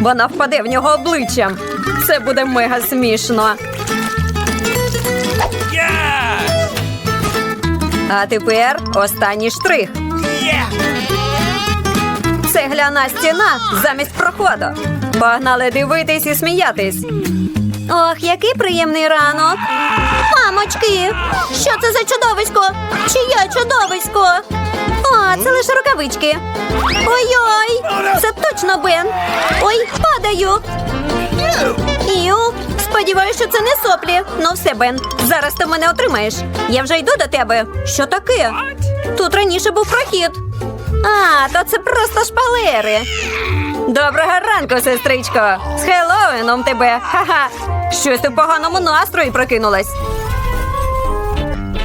Вона впаде в нього обличчям. Це буде мега смішно. А тепер останній штрих. Цегляна стіна замість проходу. Погнали дивитись і сміятись. Ох, який приємний ранок. Мамочки, що це за чудовисько? Чиє чудовисько? О, це лише рукавички. Ой-ой, це точно Бен. Ой, падаю. Іу, сподіваюся, що це не соплі. Ну все, Бен, зараз ти мене отримаєш. Я вже йду до тебе. Що таке? Тут раніше був прохід. А, то це просто шпалери. Доброго ранку, сестричко. З Хеллоуіном тебе. Ха-ха. Щось в поганому настрої прокинулась.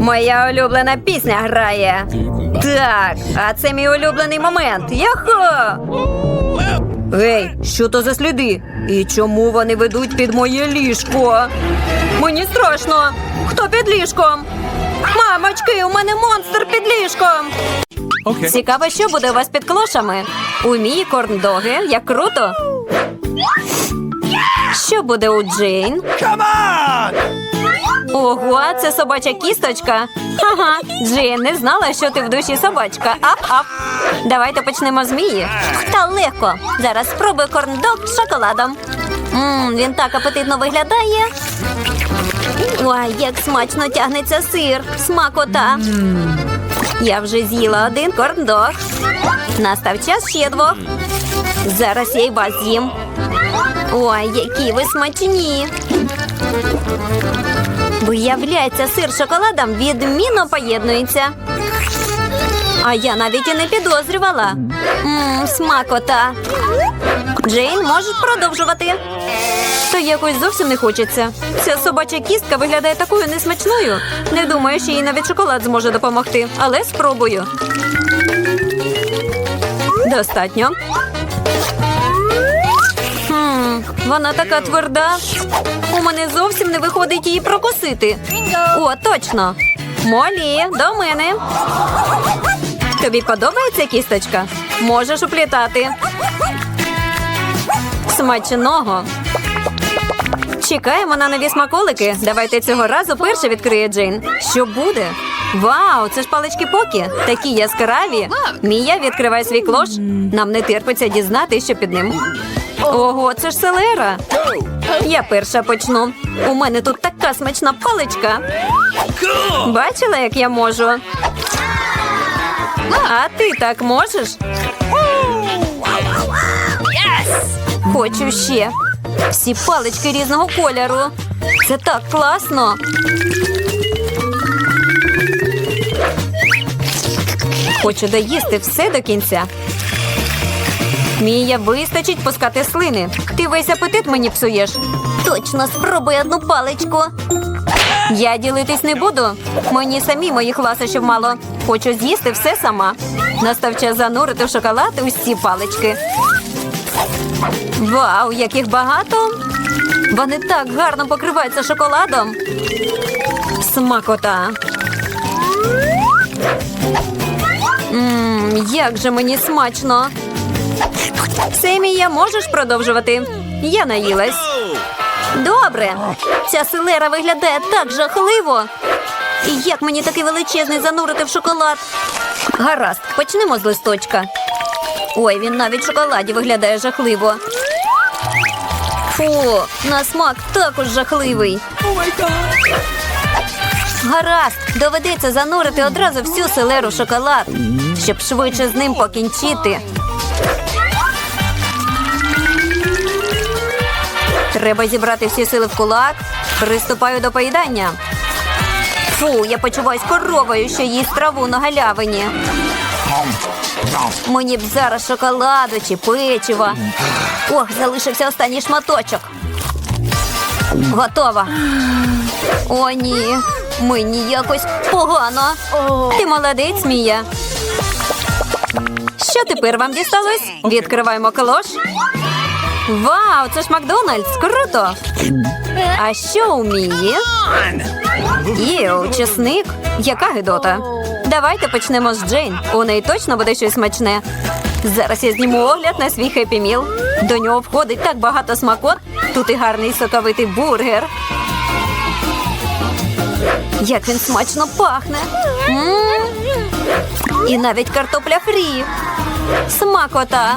Моя улюблена пісня грає. Так, а це мій улюблений момент. Яхо! Гей, що то за сліди? І чому вони ведуть під моє ліжко? Мені страшно. Хто під ліжком? Мамочки, у мене монстр під ліжком. Okay. Цікаво, що буде у вас під клошами. У мій корндоги, як круто. Що буде у Джейн? Come on! Ого, це собача кісточка. Ага, Джейн не знала, що ти в душі собачка. Ап-ап. Давайте почнемо з Мії. Та легко. Зараз спробую корндог з шоколадом. Мм, він так апетитно виглядає. Ой, як смачно тягнеться сир. Смакота. Я вже з'їла один корндог. Настав час ще двох. Зараз я й вас з'їм. Ой, які ви смачні. Виявляється, сир з шоколадом відмінно поєднується. А я навіть і не підозрювала. Мм, смакота. Джейн, можеш продовжувати. Та якось зовсім не хочеться. Ця собача кістка виглядає такою несмачною. Не думаю, що їй навіть шоколад зможе допомогти, але спробую. Достатньо. Вона така тверда. У мене зовсім не виходить її прокусити. О, точно. Молі, до мене. Тобі подобається кісточка? Можеш уплітати. Смачного. Чекаємо на нові смаколики. Давайте цього разу перше відкриє Джейн. Що буде? Вау, це ж палички покі. Такі яскраві. Мія, відкривай свій клош. Нам не терпиться дізнати, що під ним. Ого, це ж селера. Я перша почну. У мене тут така смачна паличка. Бачила, як я можу? А ти так можеш? Хочу ще. Всі палички різного кольору. Це так класно. Хочу доїсти все до кінця. Мія, вистачить пускати слини. Ти весь апетит мені псуєш. Точно спробуй одну паличку. Я ділитись не буду. Мені самі моїх ласощів мало. Хочу з'їсти все сама. Настав час занурити в шоколад усі палички. Вау, яких багато! Вони так гарно покриваються шоколадом. Смакота. Мм, як же мені смачно. Семія, можеш продовжувати? Я наїлась. Добре. Ця селера виглядає так жахливо. І як мені такий величезний занурити в шоколад? Гаразд, почнемо з листочка. Ой, він навіть в шоколаді виглядає жахливо. Фу, на смак також жахливий. Гаразд, доведеться занурити одразу всю селеру в шоколад, щоб швидше з ним покінчити. Треба зібрати всі сили в кулак. Приступаю до поїдання. Фу, я почуваюсь коровою, що їсть траву на галявині. Мені б зараз шоколаду чи печива. Ох, залишився останній шматочок. Готова. О, ні. Мені якось погано. Ти молодець, Мія. Що тепер вам дісталось? Відкриваємо клош. Вау, це ж Макдональдс! Круто! А що вміє? Іу, чесник. Яка гидота? Давайте почнемо з Джейн. У неї точно буде щось смачне. Зараз я зніму огляд на свій хеппі міл. До нього входить так багато смакот. Тут і гарний соковитий бургер. Як він смачно пахне. М. І навіть картопля фрі. Смакота.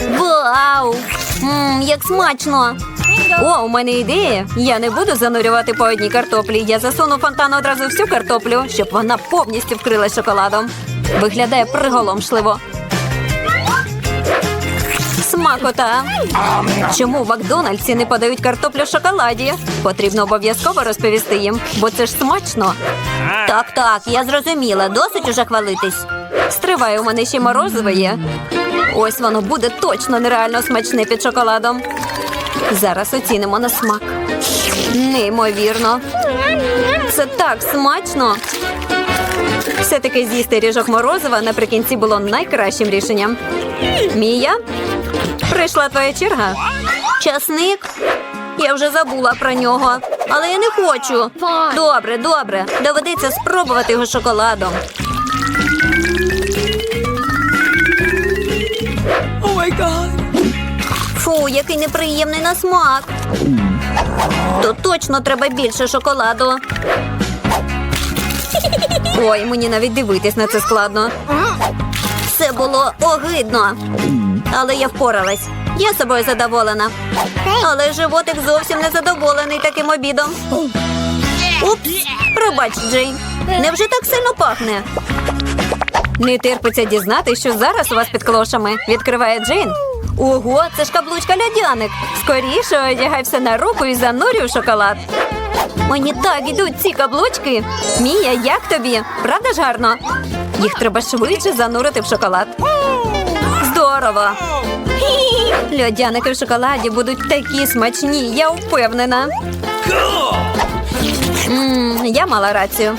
Вау! Мм, як смачно! О, у мене ідея. Я не буду занурювати по одній картоплі. Я засуну фонтан одразу всю картоплю, щоб вона повністю вкрилась шоколадом. Виглядає приголомшливо. Смакота. Чому в Макдональдсі не подають картоплю в шоколаді? Потрібно обов'язково розповісти їм, бо це ж смачно. Так, так, я зрозуміла. Досить уже хвалитись. Стривай, у мене ще морозиво є. Ось воно буде точно нереально смачне під шоколадом. Зараз оцінимо на смак. Неймовірно. Це так смачно. Все-таки з'їсти ріжок морозива наприкінці було найкращим рішенням. Мія, прийшла твоя черга. Часник. Я вже забула про нього, але я не хочу. Добре, добре. Доведеться спробувати його шоколадом. My god. Фу, який неприємний на смак. То точно треба більше шоколаду. Ой, мені навіть дивитись на це складно. Це було огидно. Але я впоралась. Я собою задоволена. Але животик зовсім не задоволений таким обідом. Упс, пробач, Джейн. Невже так сильно пахне? Не терпиться дізнати, що зараз у вас під клошами. Відкриває Джейн. Ого, це ж каблучка льодяник. Скоріше одягай все на руку і занурюй шоколад. Мені так ідуть ці каблучки. Мія, як тобі? Правда ж гарно? Їх треба швидше занурити в шоколад. Здорово! Льодяники в шоколаді будуть такі смачні, я впевнена. Мм, я мала рацію.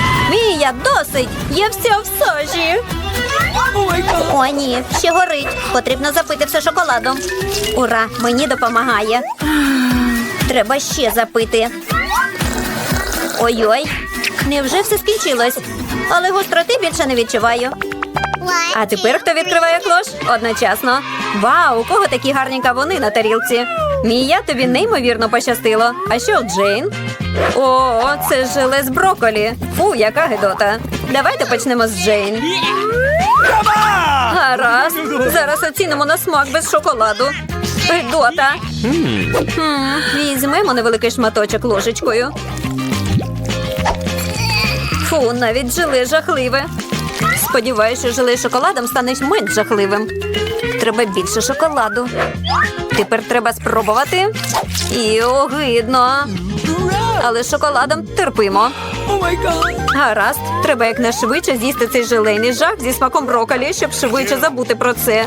Мія, досить. Я вся в сажі. О, ні, ще горить. Потрібно запити все шоколадом. Ура, мені допомагає. Треба ще запити. Ой-ой, невже все скінчилось? Але гостроти більше не відчуваю. А тепер хто відкриває клош? Одночасно. Вау, у кого такі гарні кавуни на тарілці? Мія, тобі неймовірно пощастило. А що Джейн? О, це ж з броколі. Фу, яка гидота. Давайте почнемо з Джейн. Гаразд. Зараз оцінимо на смак без шоколаду. Гидота. Візьмемо невеликий шматочок ложечкою. Фу, навіть желе жахливе. Сподіваюся, що желе шоколадом стане менш жахливим. Треба більше шоколаду. Тепер треба спробувати. І огидно. Але шоколадом терпимо. Oh. Гаразд, треба якнайшвидше з'їсти цей желейний жах зі смаком броколі, щоб швидше забути про це.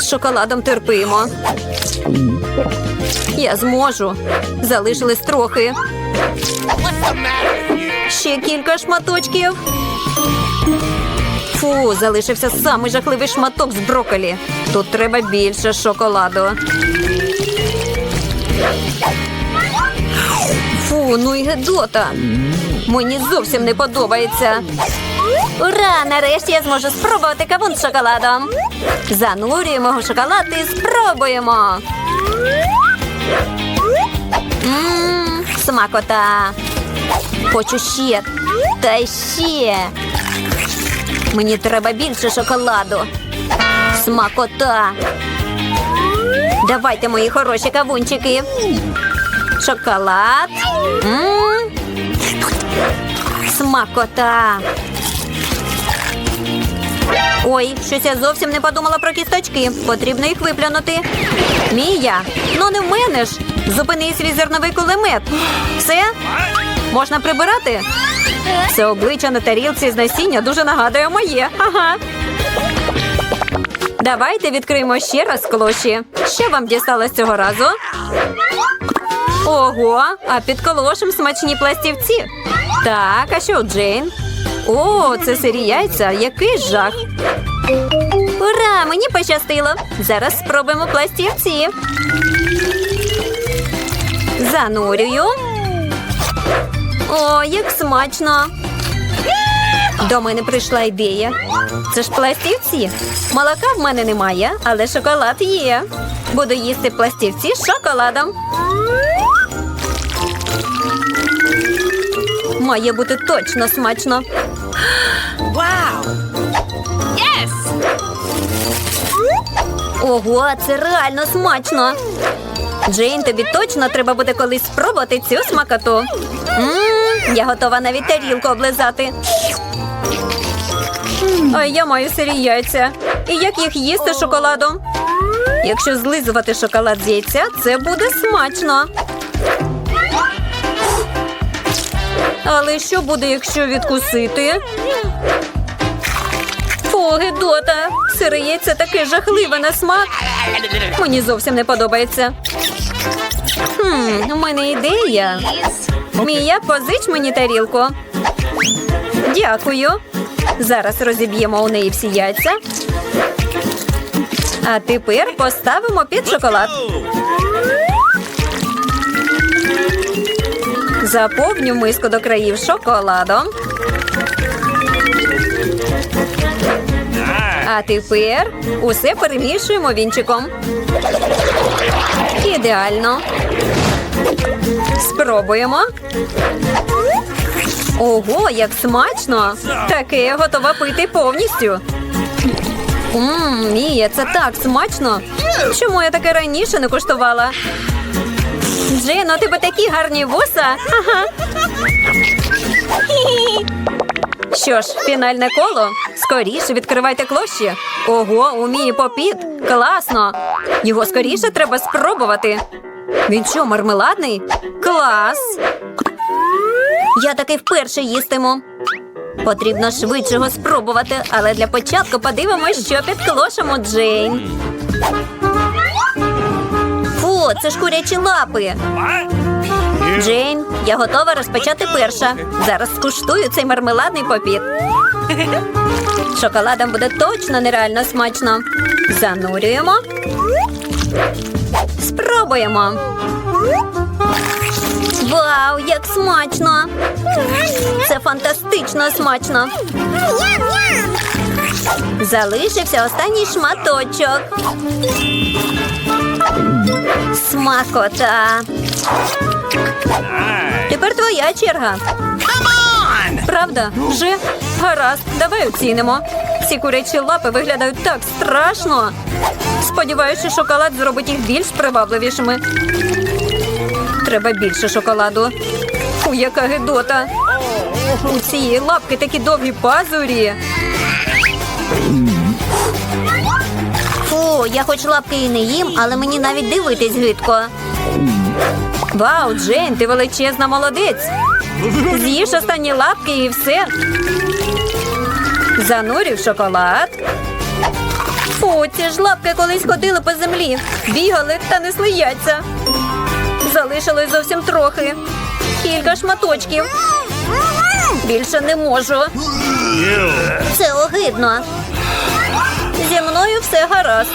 З шоколадом терпимо. Я зможу. Залишилось трохи. Ще кілька шматочків. Залишився самий жахливий шматок з броколі. Тут треба більше шоколаду. Фу, ну і гедота. Мені зовсім не подобається. Ура! Нарешті я зможу спробувати кавун з шоколадом. Занурюємо в шоколад і спробуємо. Смакота. Хочу ще. Та ще. Мені треба більше шоколаду. Смакота. Давайте, мої хороші кавунчики. Шоколад. Смакота. Ой, щось я зовсім не подумала про кісточки. Потрібно їх виплюнути. Мія, ну не в мене ж. Зупини свій зерновий кулемет. Все? Можна прибирати? Це обличчя на тарілці з насіння дуже нагадує моє. Ага. Давайте відкриємо ще раз клоші. Що вам дісталось цього разу? Ого, а під колошем смачні пластівці. Так, а що Джейн? О, це сирі яйця. Який жах. Ура! Мені пощастило. Зараз спробуємо пластівці. Занурюю. О, як смачно. До мене прийшла ідея. Це ж пластівці. Молока в мене немає, але шоколад є. Буду їсти пластівці з шоколадом. Має бути точно смачно. Wow. Ого, це реально смачно. Джейн, тобі точно треба буде колись спробувати цю смакоту. Мм, я готова навіть тарілку облизати. А я маю сирі яйця. І як їх їсти шоколадом? Якщо злизувати шоколад з яйця, це буде смачно. Але що буде, якщо відкусити? Фу, гидота. Сире яйце таке жахливе на смак. Мені зовсім не подобається. Хм, у мене ідея. Мія, позич мені тарілку. Дякую. Зараз розіб'ємо у неї всі яйця. А тепер поставимо під шоколад. Заповню миску до країв шоколадом. А тепер усе перемішуємо вінчиком. Ідеально. Спробуємо. Ого, як смачно! Таке я готова пити повністю. Ммм, Мія, це так смачно. Чому я таке раніше не куштувала? Джино, у тебе такі гарні вуса. Ага. Що ж, фінальне коло. Скоріше відкривайте клощі. Ого, у Мії попіт. Класно. Його скоріше треба спробувати. Він що, мармеладний? Клас. Я таки вперше їстиму. Потрібно швидше його спробувати, але для початку подивимось, що під клошем Джейн. Фу, це ж курячі лапи. Джейн, я готова розпочати перша. Зараз скуштую цей мармеладний попіт. Шоколадом буде точно нереально смачно. Занурюємо. Спробуємо. Вау, як смачно! Це фантастично смачно. Залишився останній шматочок. Смакота. Тепер твоя черга. Правда? Вже? Гаразд, давай оцінимо. Ці курячі лапи виглядають так страшно. Сподіваюся, що шоколад зробить їх більш привабливішими. Треба більше шоколаду. Фу, яка гидота. У цієї лапки такі довгі пазурі. Фу, я хоч лапки і не їм, але мені навіть дивитись гидко. Вау, Джейн, ти величезна молодець. З'їж останні лапки і все. Занурів шоколад. Фу, ці ж лапки колись ходили по землі, бігали та несли яйця. Залишилось зовсім трохи. Кілька шматочків. Більше не можу. Це огидно. Зі мною все гаразд.